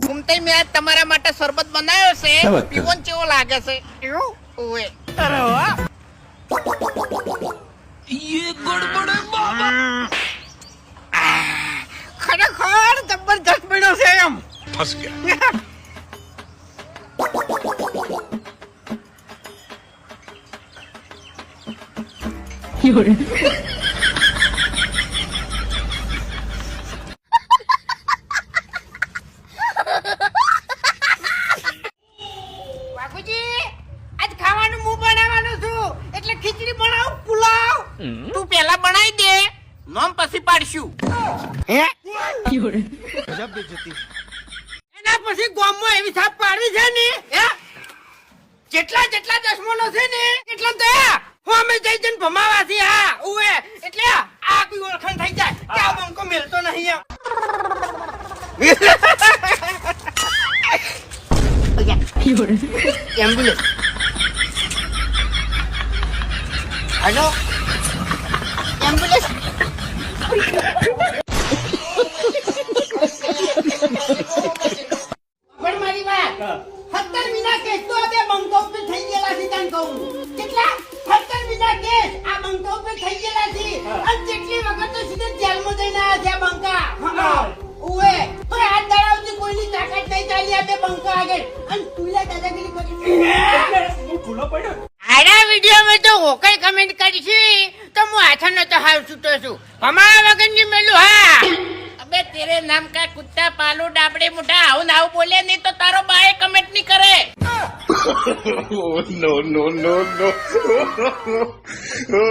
ઘૂમતે મેં આજ તમારા માટે શરબત બનાવ્યો છે શું વાત કરે? પીવોન કેવો લાગે છે એવું ફસ ગયા બાપુજી આજ ખાવાનું હું બનાવવાનું છું. એટલે ખીચડી બનાવ પુલાવ. તું પેલા બનાવી દે. નોમ પછી પાડશું. હે? એના પછી ગોમમાં એવી છાપ પાડવી છે ને? હે? જેટલા જેટલા દસમોનો છે ને એટલા તો હું અમે જઈ જઈને ભમાવા છીએ હા ઉવે. એટલે આ કોઈ ઓળખાણ થઈ જાય કે આ બંકો મેલતો નહીં એમ. Ambulance hello? એમ્બ્યુલન્સ સત્તર વિના કેસ તો આજે બંકો પે થઈ ગયેલા છે તને કહું. કેટલા? સત્તર વિના કેસ આ બંકો પે થઈ ગયેલા છે. અને જેટલી વખત તો સીધે જેલમાં જઈને આવ્યા છે બંકા. હા. ઉવે. પણ આ દડાવતી કોઈની તાકાત નહીં ચાલી આ બે બંકા આગળ. અને તુલા દાદાગીરી કરી આડા વિડીયોમાં તો હોકઈ કઈ કમેન્ટ કરીશી. તો હું હાથનો તો હાલ છૂટો છું અમારા વગરની મેલું હા? તેરે નામ કા કુત્તા પાલુ ડાબડે મુઠા આવું ના આવું બોલે નહીં તો તારો બાએ કમેન્ટ નહીં કરે. નો નો નો નો